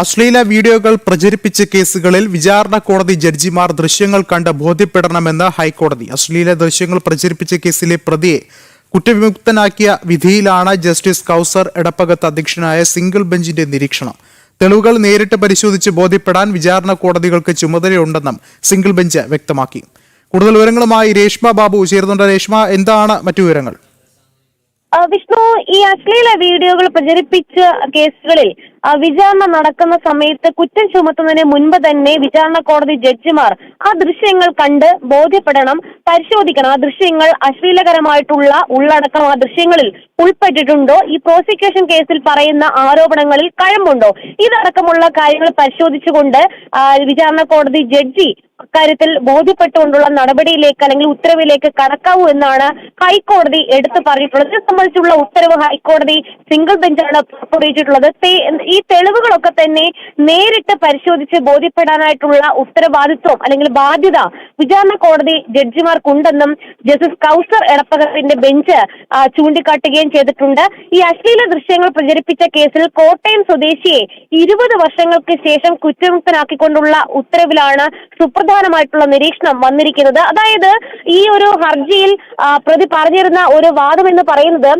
അശ്ലീല വീഡിയോകൾ പ്രചരിപ്പിച്ച കേസുകളിൽ വിചാരണ കോടതി ജഡ്ജിമാർ ദൃശ്യങ്ങൾ കണ്ട് ബോധ്യപ്പെടണമെന്ന് ഹൈക്കോടതി. അശ്ലീല ദൃശ്യങ്ങൾ പ്രചരിപ്പിച്ച കേസിലെ പ്രതിയെ കുറ്റവിമുക്തനാക്കിയ വിധിയിലാണ് ജസ്റ്റിസ് കൗസർ എടപ്പകത്ത് അധ്യക്ഷനായ സിംഗിൾ ബെഞ്ചിന്റെ നിരീക്ഷണം. തെളിവുകൾ നേരിട്ട് പരിശോധിച്ച് ബോധ്യപ്പെടാൻ വിചാരണ കോടതികൾക്ക് ചുമതലയുണ്ടെന്നും സിംഗിൾ ബെഞ്ച് വ്യക്തമാക്കി. കൂടുതൽ വിവരങ്ങളുമായി രേഷ്മ ബാബു ചേർന്നുണ്ട് രേഷ്മ എന്താണ് മറ്റു വിവരങ്ങൾ? വിഷ്ണു ഈ അശ്ലീല വീഡിയോകൾ പ്രചരിപ്പിച്ച കേസുകളിൽ വിചാരണ നടക്കുന്ന സമയത്ത് കുറ്റം ചുമത്തുന്നതിന് മുൻപ് തന്നെ വിചാരണ കോടതി ജഡ്ജിമാർ ആ ദൃശ്യങ്ങൾ കണ്ട് ബോധ്യപ്പെടണം പരിശോധിക്കണം. ആ ദൃശ്യങ്ങൾ അശ്ലീലകരമായിട്ടുള്ള ഉള്ളടക്കം ആ ദൃശ്യങ്ങളിൽ ഉൾപ്പെട്ടിട്ടുണ്ടോ? ഈ പ്രോസിക്യൂഷൻ കേസിൽ പറയുന്ന ആരോപണങ്ങളിൽ കഴമ്പുണ്ടോ? ഇതടക്കമുള്ള കാര്യങ്ങൾ പരിശോധിച്ചുകൊണ്ട് വിചാരണ കോടതി ജഡ്ജി അക്കാര്യത്തിൽ ബോധ്യപ്പെട്ടുകൊണ്ടുള്ള നടപടിയിലേക്ക് അല്ലെങ്കിൽ ഉത്തരവിലേക്ക് കടക്കാവൂ എന്നാണ് ഹൈക്കോടതി എടുത്തു പറഞ്ഞിട്ടുള്ളത്. ഇത് സംബന്ധിച്ചുള്ള ഉത്തരവ് ഹൈക്കോടതി സിംഗിൾ ബെഞ്ചാണ് പുറപ്പെടുവിച്ചിട്ടുള്ളത്. ഈ തെളിവുകളൊക്കെ തന്നെ നേരിട്ട് പരിശോധിച്ച് ബോധ്യപ്പെടാനായിട്ടുള്ള ഉത്തരവാദിത്വം അല്ലെങ്കിൽ ബാധ്യത വിചാരണ കോടതി ജഡ്ജിമാർക്കുണ്ടെന്നും ജസ്റ്റിസ് കൗസർ എടപ്പകത്തിന്റെ ബെഞ്ച് ചൂണ്ടിക്കാട്ടുകയും ചെയ്തിട്ടുണ്ട്. ഈ അശ്ലീല ദൃശ്യങ്ങൾ പ്രചരിപ്പിച്ച കേസിൽ കോട്ടയം സ്വദേശിയെ ഇരുപത് വർഷങ്ങൾക്ക് ശേഷം കുറ്റമുക്തനാക്കിക്കൊണ്ടുള്ള ഉത്തരവിലാണ് സുപ്രധാനമായിട്ടുള്ള നിരീക്ഷണം വന്നിരിക്കുന്നത്. അതായത് ഈ ഒരു ഹർജിയിൽ പ്രതി പറഞ്ഞിരുന്ന ഒരു വാദം എന്ന് പറയുന്നത്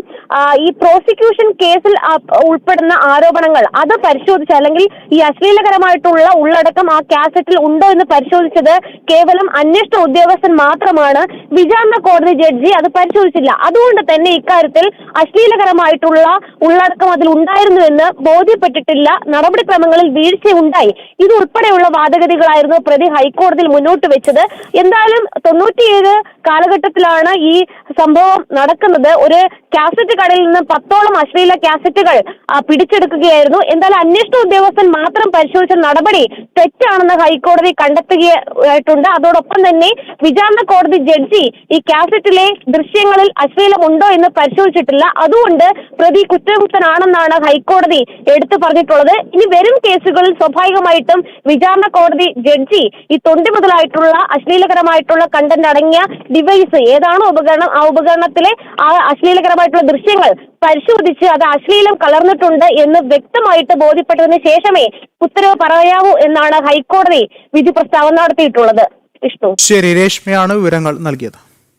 ഈ പ്രോസിക്യൂഷൻ കേസിൽ ഉൾപ്പെടുന്ന ആരോപണങ്ങൾ അത് പരിശോധിച്ച് അല്ലെങ്കിൽ ഈ അശ്ലീലകരമായിട്ടുള്ള ഉള്ളടക്കം ആ കാസറ്റിൽ ഉണ്ടോ എന്ന് പരിശോധിച്ചത് കേവലം അന്വേഷണ ഉദ്യോഗസ്ഥൻ മാത്രമാണ്. വിചാരണ കോടതി ജഡ്ജി അത് പരിശോധിച്ചില്ല. അതുകൊണ്ട് തന്നെ ഇക്കാര്യത്തിൽ അശ്ലീലകരമായിട്ടുള്ള ഉള്ളടക്കം അതിൽ ഉണ്ടായിരുന്നു ഉണ്ടായിരുന്നുവെന്ന് ബോധ്യപ്പെട്ടിട്ടില്ല. നടപടിക്രമങ്ങളിൽ വീഴ്ച ഉണ്ടായി ഇത് ഉൾപ്പെടെയുള്ള വാദഗതികളായിരുന്നു പ്രതി ഹൈക്കോടതിയിൽ മുന്നോട്ട് വെച്ചത്. എന്തായാലും തൊണ്ണൂറ്റിയേഴ് കാലഘട്ടത്തിലാണ് ഈ സംഭവം നടക്കുന്നത്. ഒരു കാസറ്റ് കടയിൽ നിന്ന് പത്തോളം അശ്ലീല കാസറ്റുകൾ പിടിച്ചെടുക്കുകയായിരുന്നു. എന്തായാലും അന്വേഷണ ഉദ്യോഗസ്ഥൻ മാത്രം പരിശോധിച്ച നടപടി തെറ്റാണെന്ന് ഹൈക്കോടതി കണ്ടെത്തുകയായിട്ടുണ്ട്. അതോടൊപ്പം തന്നെ വിചാരണ കോടതി ജഡ്ജി ഈ കാസറ്റിലെ ദൃശ്യങ്ങളിൽ അശ്ലീലമുണ്ടോ എന്ന് പരിശോധിച്ചിട്ടില്ല. അതുകൊണ്ട് പ്രതി കുറ്റമുക്തനാണെന്നാണ് ഹൈക്കോടതി എടുത്തു പറഞ്ഞിട്ടുള്ളത്. ഇനി വരും കേസുകളിൽ സ്വാഭാവികമായിട്ടും വിചാരണ കോടതി ജഡ്ജി ഈ തൊണ്ടി മുതലായിട്ടുള്ള അശ്ലീലകരമായിട്ടുള്ള കണ്ടന്റ് അടങ്ങിയ ഡിവൈസ് ഏതാണോ ഉപകരണം ആ ഉപകരണത്തിലെ ആ അശ്ലീലകരമായിട്ടുള്ള ദൃശ്യങ്ങൾ പരിശോധിച്ച് അത് അശ്ലീലം കലർന്നിട്ടുണ്ട് എന്ന് വ്യക്തമായിട്ട് ബോധ്യപ്പെട്ടതിന് ശേഷമേ ഉത്തരവ് പറയാവൂ എന്നാണ് ഹൈക്കോടതി വിധി പ്രസ്താവന നടത്തിയിട്ടുള്ളത്. വിഷ്ണു. ശരി രേഷ്മയാണ് വിവരങ്ങൾ നൽകിയത്.